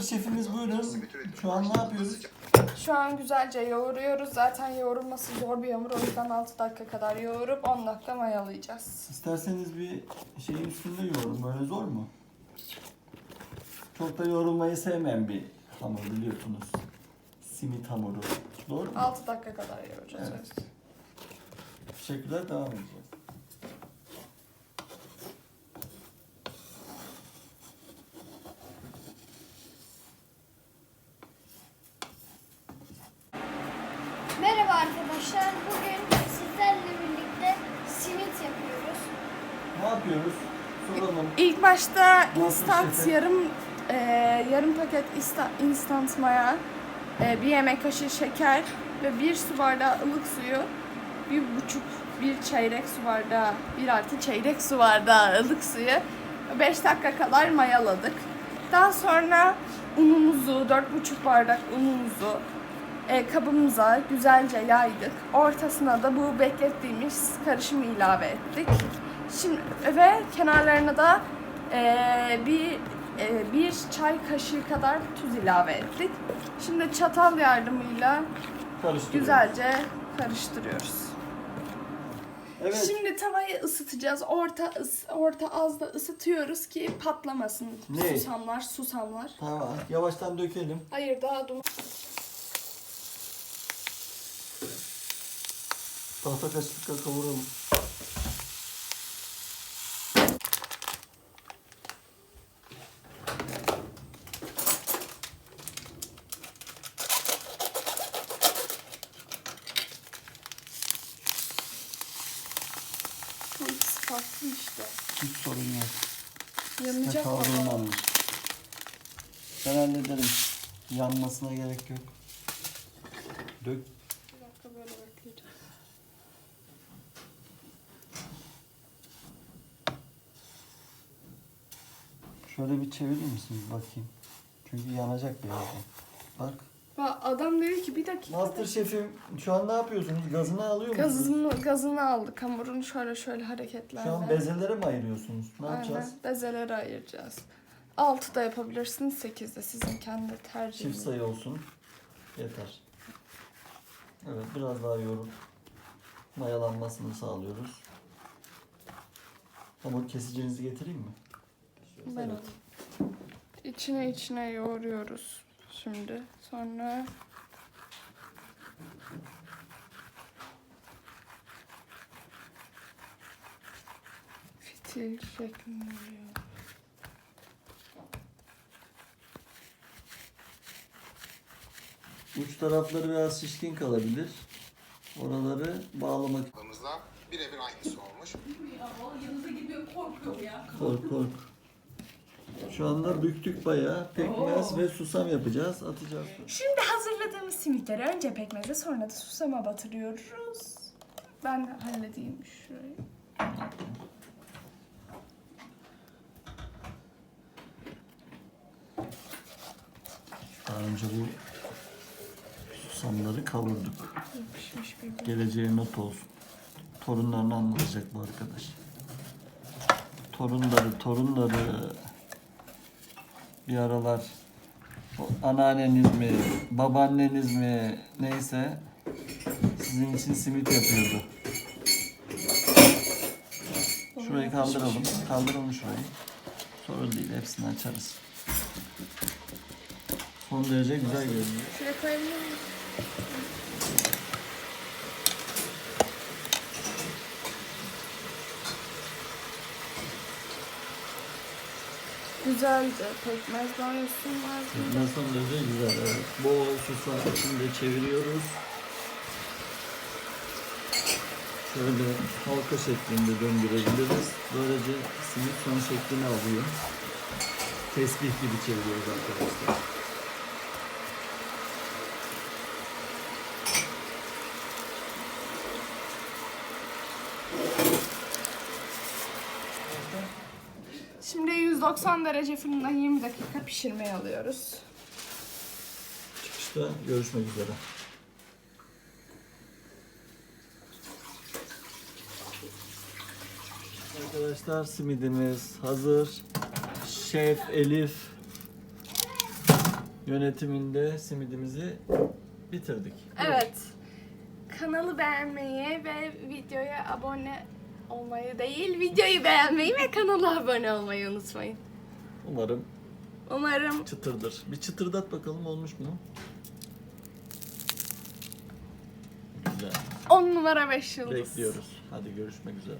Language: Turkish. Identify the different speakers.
Speaker 1: Master şefimiz buyurun. Şu an ne yapıyoruz?
Speaker 2: Şu an güzelce yoğuruyoruz. Zaten yoğurulması zor bir hamur. O yüzden 6 dakika kadar yoğurup 10 dakika mayalayacağız.
Speaker 1: İsterseniz bir şeyin üstünde yoğurun. Böyle zor mu? Çok da yoğrulmayı sevmeyen bir hamur biliyorsunuz. Simit hamuru. Doğru mu?
Speaker 2: 6 dakika kadar yoğuracağız.
Speaker 1: Evet. Teşekkürler devam edeceğiz.
Speaker 3: Arkadaşlar. Bugün sizlerle birlikte simit yapıyoruz.
Speaker 1: Ne yapıyoruz? Soralım.
Speaker 2: İlk başta
Speaker 1: Nasıl
Speaker 2: instant
Speaker 1: şefim?
Speaker 2: yarım e, yarım paket insta- instant maya, e, bir yemek kaşığı şeker ve bir su bardağı ılık suyu, bir buçuk bir çeyrek su bardağı, bir artı çeyrek su bardağı ılık suyu 5 dakika kadar mayaladık. Daha sonra unumuzu, dört buçuk bardak unumuzu e, kabımıza güzelce yaydık. Ortasına da bu beklettiğimiz karışımı ilave ettik. Şimdi ve kenarlarına da e, bir e, bir çay kaşığı kadar tuz ilave ettik. Şimdi çatal yardımıyla güzelce karıştırıyoruz.
Speaker 1: Evet.
Speaker 2: Şimdi tavayı ısıtacağız. Orta orta az da ısıtıyoruz ki patlamasın.
Speaker 1: Ne?
Speaker 2: Susamlar, susamlar.
Speaker 1: Tamam. Yavaştan dökelim.
Speaker 2: Hayır daha duman.
Speaker 1: Tahta kaşıkla kavuralım.
Speaker 2: Farklı işte.
Speaker 1: Hiç sorun yok.
Speaker 2: Yanacak ama.
Speaker 1: Kavrulmamış. Ben hallederim. Yanmasına gerek yok. Dök.
Speaker 2: Bir dakika böyle bekleyeceğim.
Speaker 1: Şöyle bir çevirir misiniz bakayım. Çünkü yanacak birazdan. Bak.
Speaker 2: Bak adam dedi ki bir dakika.
Speaker 1: Master şefim şu an ne yapıyorsunuz? Gazını alıyor musunuz?
Speaker 2: Gazını, gazını aldık hamurun şöyle şöyle hareketlerle.
Speaker 1: Şu an bezelere mi ayırıyorsunuz? Ne yapacağız?
Speaker 2: Aynen bezelere ayıracağız. 6'da yapabilirsiniz 8'de sizin kendi
Speaker 1: Çift
Speaker 2: tercihiniz.
Speaker 1: sayı olsun. Yeter. Evet biraz daha yoğurup mayalanmasını sağlıyoruz. Hamur kesicinizi getireyim mi?
Speaker 2: Ben
Speaker 1: Evet.
Speaker 2: İçine içine yoğuruyoruz şimdi. Sonra fitil şeklinde oluyor.
Speaker 1: Uç tarafları biraz şişkin kalabilir. Oraları bağlamak
Speaker 4: birebir aynısı olmuş.
Speaker 1: kork kork. Şu anda büktük bayağı. Pekmez ve susam yapacağız. Atacağız.
Speaker 2: Şimdi hazırladığımız simitleri önce pekmeze sonra da susama batırıyoruz. Ben de halledeyim şurayı.
Speaker 1: Daha önce bu susamları kavurduk.
Speaker 2: Pişmiş bir
Speaker 1: Geleceğe not olsun. Torunlarını anlatacak bu arkadaş. Torunları, torunları. Bir aralar anneanneniz mi, babaanneniz mi neyse sizin için simit yapıyordu. Şurayı kaldıralım. Kaldıralım şurayı. Sorun değil. Hepsini açarız. Son derece güzel görünüyor.
Speaker 2: Şuraya koyabilir miyim? Güzelce pekmez banyosun var.
Speaker 1: Pekmez derece güzel. Evet. Bol susam içinde çeviriyoruz. Şöyle halka şeklinde döndürebiliriz. Böylece simit son şeklini alıyor. Tesbih gibi çeviriyoruz arkadaşlar.
Speaker 2: Şimdi 190 derece fırından 20 dakika pişirmeye alıyoruz.
Speaker 1: Çıkışta görüşmek üzere. Arkadaşlar simidimiz hazır. Şef Elif yönetiminde simidimizi bitirdik.
Speaker 2: Evet. Kanalı beğenmeyi ve videoya abone olmayı değil, videoyu beğenmeyi ve kanala abone olmayı unutmayın.
Speaker 1: Umarım
Speaker 2: Umarım
Speaker 1: çıtırdır. Bir çıtırdat bakalım olmuş mu? Güzel.
Speaker 2: 10 numara 5 yıldız.
Speaker 1: Bekliyoruz. Hadi görüşmek üzere.